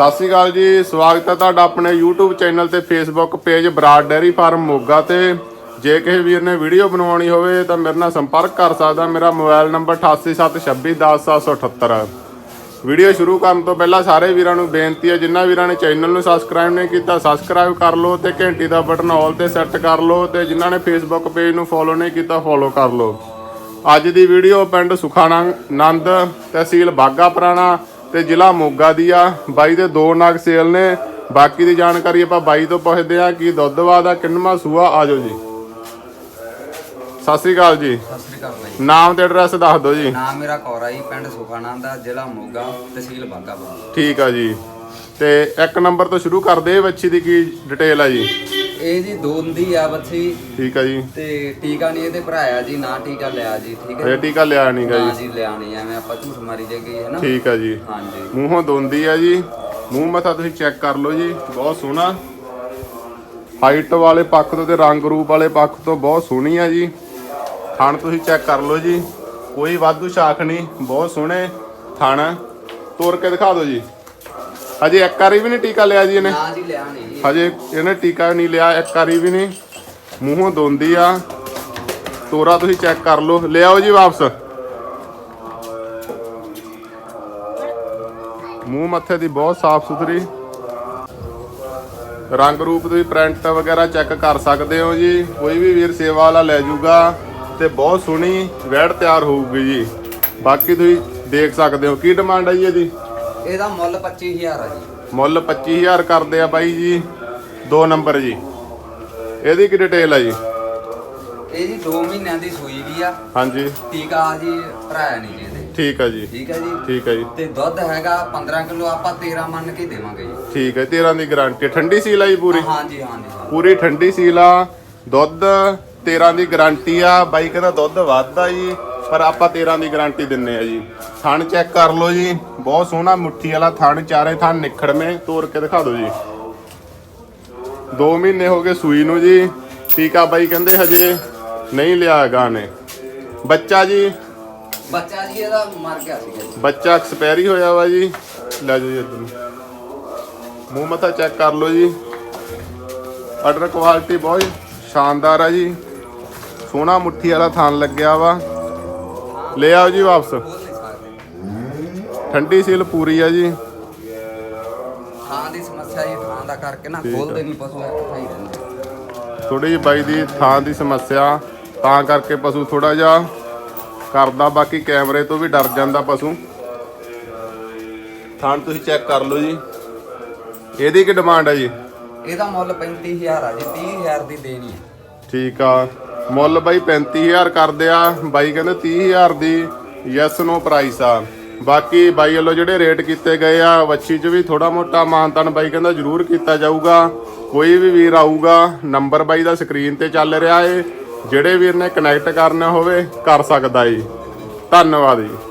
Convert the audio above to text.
ਸਤਿ ਸ਼੍ਰੀ ਅਕਾਲ ਜੀ, ਸਵਾਗਤ ਹੈ ਤੁਹਾਡਾ ਆਪਣੇ YouTube ਚੈਨਲ ਤੇ Facebook page Brar dairy farm Moga ਤੇ। ਜੇ ਕਿਸੇ ਵੀਰ ਨੇ ਵੀਡੀਓ ਬਣਵਾਉਣੀ ਹੋਵੇ ਤਾਂ ਮੇਰੇ ਨਾਲ ਸੰਪਰਕ ਕਰ ਸਕਦਾ, ਮੇਰਾ ਮੋਬਾਈਲ ਨੰਬਰ 8876210778 ਵੀਡੀਓ ਸ਼ੁਰੂ ਕਰਨ ਤੋਂ ਪਹਿਲਾਂ ਸਾਰੇ ਵੀਰਾਂ ਨੂੰ ਬੇਨਤੀ ਹੈ ਜਿਨ੍ਹਾਂ ਵੀਰਾਂ ਨੇ ਚੈਨਲ ਨੂੰ ਸਬਸਕ੍ਰਾਈਬ ਨਹੀਂ ਕੀਤਾ ਸਬਸਕ੍ਰਾਈਬ ਕਰ ਲਓ ਤੇ ਘੰਟੀ ਦਾ ਬਟਨ ਆਲ ਤੇ ਸੈੱਟ ਕਰ ਲਓ ਤੇ ਜਿਨ੍ਹਾਂ ਨੇ ਫੇਸਬੁੱਕ ਪੇਜ ਨੂੰ ਫੋਲੋ ਨਹੀਂ ਕੀਤਾ ਫੋਲੋ ਕਰ ਲਓ। ਅੱਜ ਦੀ ਵੀਡੀਓ ਪਿੰਡ ਸੁਖਾਨੰਦ ਤਹਿਸੀਲ ਬਾਗਾ ਪੁਰਾਣਾ ਤੇ ਜ਼ਿਲ੍ਹਾ ਮੋਗਾ ਦੀ ਆ। ਬਾਈ ਦੇ ਦੋ ਨਾਗ ਸੇਲ ਨੇ। ਬਾਕੀ ਦੀ ਜਾਣਕਾਰੀ ਆਪਾਂ ਬਾਈ ਤੋਂ ਪੁੱਛਦੇ ਆ ਕਿ ਦੁੱਧਵਾ ਦਾ ਕਿੰਨਵਾਂ ਸੂਆ? ਆਜੋ ਜੀ। ਸਤਿ ਸ੍ਰੀ ਅਕਾਲ ਜੀ। ਸਤਿ ਸ੍ਰੀ ਅਕਾਲ ਭਾਈ ਨਾਮ ਤੇ ਐਡਰੈਸ ਦੱਸ ਦਿਓ ਜੀ। ਨਾਮ ਮੇਰਾ ਕੌਰਾ ਜੀ ਪਿੰਡ ਸੁਖਾਨੰਦ ਦਾ ਜ਼ਿਲ੍ਹਾ ਮੋਗਾ ਤਹਿਸੀਲ ਬਾਗਾਪੁਰ ਠੀਕ ਆ ਜੀ। ਤੇ ਇੱਕ ਨੰਬਰ ਤੋਂ ਸ਼ੁਰੂ ਕਰਦੇ ਇਹ ਬੱਚੀ ਦੀ ਕੀ ਡਿਟੇਲ ਆ ਜੀ। ਇਹ ਜੀ ਦੋਂਦੀ ਆ ਬੱਚੀ। ਠੀਕ ਆ ਜੀ। ਤੇ ਟੀਕਾ ਨਹੀਂ ਇਹਦੇ ਭਰਾਇਆ ਜੀ ਨਾ ਟੀਕਾ ਲਿਆ ਜੀ ਠੀਕ ਹੈ ਇਹ ਟੀਕਾ ਲਿਆ ਨਹੀਂਗਾ ਨਾ ਜੀ। ਜੀ ਲਿਆ ਨਹੀਂ ਐਵੇਂ ਆਪਾਂ ਝੂਠ ਮਾਰੀ ਜੇ ਗਈ ਹੈ ਨਾ? ਠੀਕ ਆ ਜੀ। ਹਾਂਜੀ। ਮੂੰਹੋਂ ਦੋਂਦੀ ਆ ਜੀ। ਮੂੰਹ ਮੱਥਾ ਤੁਸੀਂ ਚੈੱਕ ਕਰ ਲਓ ਜੀ ਬਹੁਤ ਸੋਹਣਾ। ਹਾਈਟ ਵਾਲੇ ਪੱਖ ਤੋਂ ਤੇ ਰੰਗ ਰੂਪ ਵਾਲੇ ਪੱਖ ਤੋਂ ਬਹੁਤ ਸੋਹਣੀ ਆ ਜੀ। ਥਣ ਤੁਸੀਂ ਚੈੱਕ ਕਰ ਲਓ ਜੀ। ਕੋਈ ਵਾਧੂ ਸ਼ਾਖ ਨਹੀਂ ਬਹੁਤ ਸੋਹਣੇ ਥਣ। ਤੋੜ ਕੇ ਦਿਖਾ ਦਿਓ ਜੀ। ਹਜੇ ਇੱਕ ਵਾਰੀ ਵੀ ਨਹੀਂ ਟੀਕਾ ਲਿਆ ਜੀ ਇਹਨੇ। ਨਾ ਜੀ ਲਿਆ ਨਹੀਂ ਹਜੇ ਇਹਨੇ ਟੀਕਾ ਨਹੀਂ ਲਿਆ, ਇੱਕ ਵਾਰੀ ਵੀ ਨਹੀਂ। ਮੂੰਹੋਂ ਦੋਂਦੀ ਆ। ਤੋਰਾ ਤੁਸੀਂ ਚੈੱਕ ਕਰ ਲਓ। ਲਿਆਓ ਜੀ ਵਾਪਸ। ਮੂੰਹ ਮੱਥੇ ਦੀ ਬਹੁਤ ਸਾਫ਼ ਸੁਥਰੀ। ਰੰਗ ਰੂਪ ਤੁਸੀਂ ਪ੍ਰਿੰਟ ਵਗੈਰਾ ਚੈੱਕ ਕਰ ਸਕਦੇ ਹੋ ਜੀ। ਕੋਈ ਵੀ ਵੀਰ ਸੇਵਾ ਵਾਲਾ ਲੈ ਜਾਊਗਾ ਤੇ ਬਹੁਤ ਸੋਹਣੀ ਵੈੜ ਤਿਆਰ ਹੋਊਗੀ ਜੀ। ਬਾਕੀ ਤੁਸੀਂ ਦੇਖ ਸਕਦੇ ਹੋ। ਕੀ ਡਿਮਾਂਡ ਹੈ ਜੀ ਇਹਦੀ? ਇਹਦਾ ਮੁੱਲ 25000 ਆ ਜੀ। ਮੁੱਲ 25000 ਕਰਦੇ ਆ ਬਾਈ ਜੀ ਦੋ ਨੰਬਰ ਜੀ। ਇਹਦੀ ਕੀ ਡਿਟੇਲ ਆ ਜੀ? ਇਹ ਜੀ 2 ਮਹੀਨਿਆਂ ਦੀ ਸੂਈ ਵੀ ਆ। ਹਾਂਜੀ। ਟੀਕਾ ਜੀ ਭਰਾਇਆ ਨਹੀਂ ਜੀ ਇਹਦੇ। ਠੀਕ ਆ ਜੀ। ਠੀਕ ਹੈ ਜੀ। ਠੀਕ ਆ ਜੀ। ਤੇ ਦੁੱਧ ਹੈਗਾ 15 ਕਿਲੋ ਆਪਾਂ 13 ਮੰਨ ਕੇ ਦੇਵਾਂਗੇ ਜੀ। ਠੀਕ ਹੈ 13 ਦੀ ਗਾਰੰਟੀ ਠੰਡੀ ਸੀਲ ਆ ਜੀ ਪੂਰੀ? ਹਾਂਜੀ ਹਾਂਜੀ। ਪੂਰੀ ਠੰਡੀ ਸੀਲ ਆ। ਦੁੱਧ 13 ਦੀ ਗਾਰੰਟੀ ਆ। ਬਾਈ ਕਹਿੰਦਾ ਦੁੱਧ ਵੱਧਦਾ ਜੀ ਪਰ ਆਪਾਂ 13 ਦੀ ਗਾਰੰਟੀ ਦਿੰਨੇ ਆ ਜੀ। ਥਣ ਚੈੱਕ ਕਰ ਲਓ ਜੀ। ਬਹੁਤ ਸੋਹਣਾ ਮੁੱਠੀ ਵਾਲਾ ਥਣ ਚਾਰੇ ਥਣ ਨਿਖੜਵੇਂ ਤੋੜ ਕੇ ਦਿਖਾ ਦਿਓ ਜੀ। 2 ਮਹੀਨੇ ਹੋ ਗਏ ਸੂਈ ਨੂੰ ਜੀ। ਟੀਕਾ ਬਾਈ ਕਹਿੰਦੇ ਹਜੇ ਨਹੀਂ ਲਿਆ ਹੈਗਾ ਨੇ। ਬੱਚਾ ਜੀ? ਬੱਚਾ ਜੀ ਇਹਦਾ ਮਰ ਗਿਆ ਜੀ ਬੱਚਾ ਐਕਸਪਾਇਰੀ ਹੋਇਆ ਵਾ ਜੀ। ਲੈ ਜਾਓ ਜੀ ਇੱਧਰ। ਨੂੰ ਮੂੰਹ ਮੱਥਾ ਚੈੱਕ ਕਰ ਲਓ ਜੀ। ਆਰਡਰ ਕੁਆਲਿਟੀ ਬਹੁਤ ਸ਼ਾਨਦਾਰ ਆ ਜੀ। ਸੋਹਣਾ ਮੁੱਠੀ ਵਾਲਾ ਥਾਨ ਲੱਗਿਆ ਵਾ। ਲੈ ਆਓ ਜੀ ਵਾਪਸ। ਠੰਡੀ ਸੀਲ ਪੂਰੀ ਆ ਜੀ। ਥਾਂ ਦੀ ਸਮੱਸਿਆ ਜੀ ਥਾਂ ਦਾ ਕਰਕੇ ਨਾ ਖੋਲਦੇ ਨਹੀਂ ਪਸ਼ੂ ਇੱਥੇ ਹੀ ਰਹਿੰਦੇ। ਥੋੜੀ ਜਿਹੀ ਬਾਈ ਦੀ ਥਾਂ ਦੀ ਸਮੱਸਿਆ ਤਾਂ ਕਰਕੇ ਪਸ਼ੂ ਥੋੜਾ ਜਿਹਾ ਕਰਦਾ ਬਾਕੀ ਕੈਮਰੇ ਤੋਂ ਵੀ ਡਰ ਜਾਂਦਾ ਪਸ਼ੂ। ਥਾਂ ਤੁਸੀਂ ਚੈੱਕ ਕਰ ਲਓ ਜੀ। ਇਹਦੀ ਕੀ ਡਿਮਾਂਡ ਹੈ ਜੀ? ਇਹਦਾ ਮੁੱਲ 35000 ਆ ਜੀ 30000 ਦੀ ਦੇਣੀ ਹੈ ਠੀਕ ਆ। ਮੁੱਲ ਬਾਈ 35000 ਕਰਦੇ ਆ ਬਾਈ ਕਹਿੰਦੇ 30000 ਦੀ ਯੈਸ ਨੋ ਪ੍ਰਾਈਸ ਆ। ਬਾਕੀ ਬਾਈ ਵੱਲੋਂ ਜਿਹੜੇ ਰੇਟ ਕੀਤੇ ਗਏ ਆ, ਵੱਛੀ 'ਚ ਵੀ ਥੋੜਾ ਮੋਟਾ ਮਾਨਤਨ ਬਾਈ ਕਹਿੰਦਾ ਜ਼ਰੂਰ ਕੀਤਾ ਜਾਊਗਾ। ਕੋਈ ਵੀ ਵੀਰ ਆਊਗਾ, ਨੰਬਰ ਬਾਈ ਦਾ ਸਕਰੀਨ ਤੇ ਚੱਲ ਰਿਹਾ ਏ। ਜਿਹੜੇ ਵੀਰ ਨੇ ਕਨੈਕਟ ਕਰਨਾ ਹੋਵੇ, ਕਰ ਸਕਦਾ ਏ। ਧੰਨਵਾਦ ਜੀ।